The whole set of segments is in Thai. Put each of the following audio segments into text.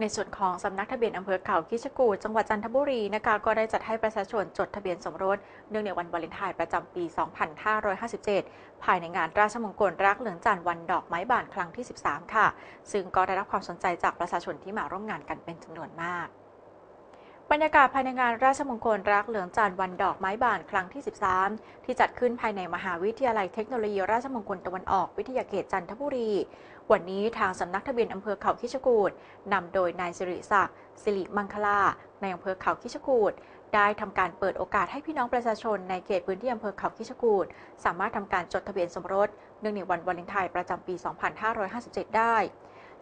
ในส่วนของสำนักทะเบียนอำเภอเขาคิชกูจังหวัดจันทบุรีนะคะก็ได้จัดให้ประชาชนจดทะเบียนสมรสเนื่องในวันวาเลนไทน์ประจำปี 2557 ภายในงานราชมงคลรักเหลืองจันทร์วันดอกไม้บานครั้งที่ 13 ค่ะ ซึ่งก็ได้รับความสนใจจากประชาชนที่มาร่วมงานกันเป็นจำนวนมาก บรรยากาศภายในงานราชมงคลรักเหลืองจันทร์วันดอกไม้บานครั้งที่ 13 ที่จัดขึ้นภายในมหาวิทยาลัยเทคโนโลยีราชมงคลตะวันออกวิทยาเขตจันทบุรี วันนี้ทางสำนักทะเบียนอำเภอเขาคิชกูฏนำโดยนายสิริศักดิ์สิริมังคลาในอำเภอเขาคิชกูฏได้ทำการเปิดโอกาสให้พี่น้องประชาชนในเขตพื้นที่อำเภอเขาคิชกูฏสามารถทำการจดทะเบียนสมรสเนื่องในวันวาเลนไทน์ประจำปี 2557 ได้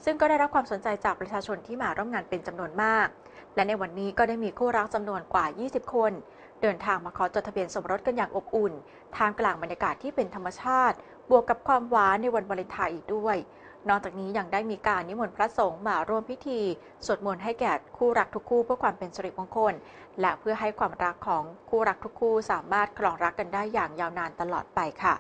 ซึ่งก็ได้รับความสนใจจากประชาชนที่มาร่วมงานเป็นจำนวนมาก และในวันนี้ก็ได้มีคู่รักจำนวนกว่า 20 คน เดินทางมาขอจดทะเบียนสมรสกันอย่างอบอุ่น ท่ามกลางบรรยากาศที่เป็นธรรมชาติ บวกกับความหวานในวันวาเลนไทน์อีกด้วย นอกจากนี้ยังได้มีการนิมนต์พระสงฆ์มาร่วมพิธี สวดมนต์ให้แก่คู่รักทุกคู่เพื่อความเป็นสิริมงคล และเพื่อให้ความรักของคู่รักทุกคู่สามารถครองรักกันได้อย่างยาวนานตลอดไปค่ะ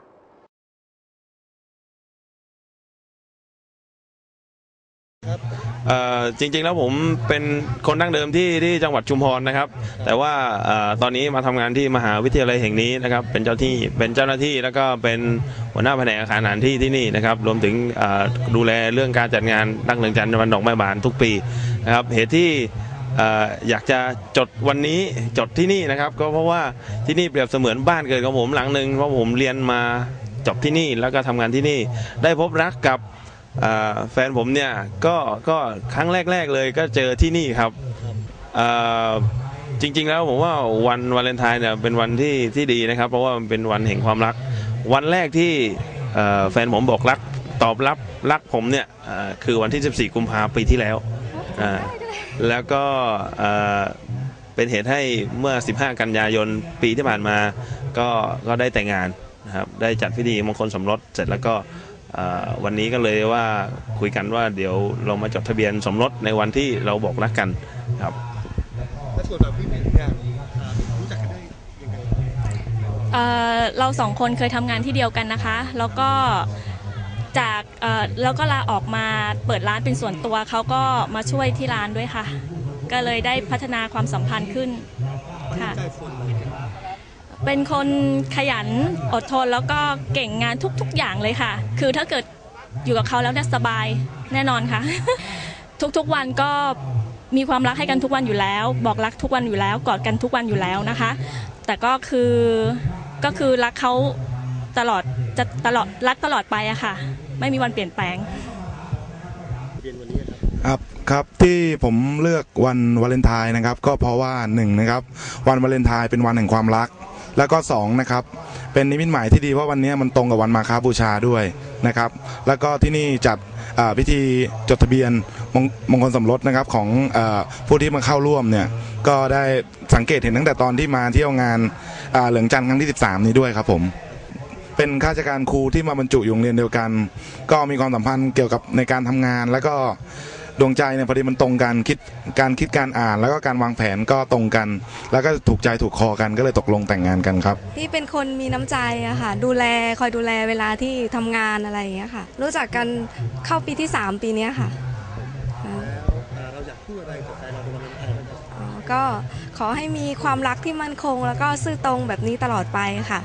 จริงๆแล้วผมเป็นคนดั้งเดิมที่ที่จังหวัดชุมพรนะครับ แต่ว่าอตอนนี้มาทำงานที่มหาวิทยาลัยแห่งนี้นะครับ เป็นเจ้าที่เป็นเจ้าหน้าที่แล้วก็เป็นหัวหน้าแผนกอาคารอาหารที่ที่นี่นะครับ รวมถึงดูแลเรื่องการจัดงานนักเรียนจันทร์วันดอกไม้บานทุกปีนะครับเหตุที่อยากจะจดวันนี้จดที่นี่นะครับ ก็เพราะว่าที่นี่เปรียบเสมือนบ้านเกิดของผมหลังหนึ่งเพราะผมเรียนมาจบที่นี่แล้วก็ทำงานที่นี่ได้พบรักกับ แฟนผมเนี่ยก็ก็ครั้งแรก ๆเลยก็เจอที่นี่ครับจริง ๆ แล้วผมว่าวันวาเลนไทน์เนี่ยเป็นวันที่ที่ดีนะครับ เพราะว่ามันเป็นวันแห่งความรัก วันแรกที่แฟนผมบอกรักตอบรับรักผมเนี่ยคือวันที่ 14 กุมภาพันธ์ปีที่แล้วแล้วก็เป็นเหตุให้เมื่อ 15 กันยายนปีที่ผ่านมา ก็ก็ได้แต่งงานนะครับได้จัดพิธีมงคลสมรสเสร็จแล้วก็ วันนี้ก็เลยว่าคุยกันว่าเดี๋ยวเรามาจดทะเบียนสมรสในวันที่เราบอกรักกันครับและส่วนเราพี่หมิงเนี่ยอ่ารู้จักกันได้ยังไงเอ่อเราสองคนเคยทำงานที่เดียวกันนะคะ แล้วก็จากเอ่อแล้วก็ลาออกมาเปิดร้านเป็นส่วนตัวเขาก็มาช่วยที่ร้านด้วยค่ะ ก็เลยได้พัฒนาความสัมพันธ์ขึ้นค่ะใจคน เป็นคนขยันอดทนแล้วก็เก่งงานทุกๆอย่างเลยค่ะ คือถ้าเกิดอยู่กับเขาแล้วเนี่ยสบายแน่นอนค่ะ ทุกๆวันก็มีความรักให้กันทุกวันอยู่แล้ว บอกรักทุกวันอยู่แล้วกอดกันทุกวันอยู่แล้วนะคะ แต่ก็คือก็คือรักเขาตลอดจะตลอดรักตลอดไปอะค่ะ ไม่มีวันเปลี่ยนแปลงครับครับที่ผมเลือกวันวาเลนไทน์นะครับ ก็เพราะว่าหนึ่งนะครับ วันวาเลนไทน์เป็นวันแห่งความรัก แล้วก็สองนะครับเป็นนิมิตหมายที่ดีเพราะวันนี้มันตรงกับวันมาคาบูชาด้วยนะครับ แล้วก็ที่นี่จัดพิธีจดทะเบียนมงมงคลสมรสนะครับของอผู้ที่มาเข้าร่วมเนี่ยก็ได้สังเกตเห็นตั้งแต่ตอนที่มาเที่ยวงานเหลืองจันทร์ครั้งที่ 13 นี้ด้วยครับผมเป็นข้าราชการครูที่มาบรรจุอยู่โรงเรียนเดียวกัน ก็มีความสัมพันธ์เกี่ยวกับในการทำงาน แล้วก็ ดวงใจเนี่ยพอดีมันตรงกันคิดการคิดการอ่านแล้วก็การวางแผนก็ตรงกัน แล้วก็ถูกใจถูกคอกันก็เลยตกลงแต่งงานกันครับ พี่เป็นคนมีน้ำใจอะค่ะ ดูแลคอยดูแลเวลาที่ทำงานอะไรอย่างเงี้ยค่ะ รู้จักกันเข้าปีที่ 3 ปีเนี้ยค่ะอ่าแล้วอ่าเราอยากพูดอะไรกับแฟนเราในวันวาเลนไทน์บ้างครับอ๋อก็ขอให้มีความรักที่มั่นคง แล้วก็ซื่อตรงแบบนี้ตลอดไปค่ะ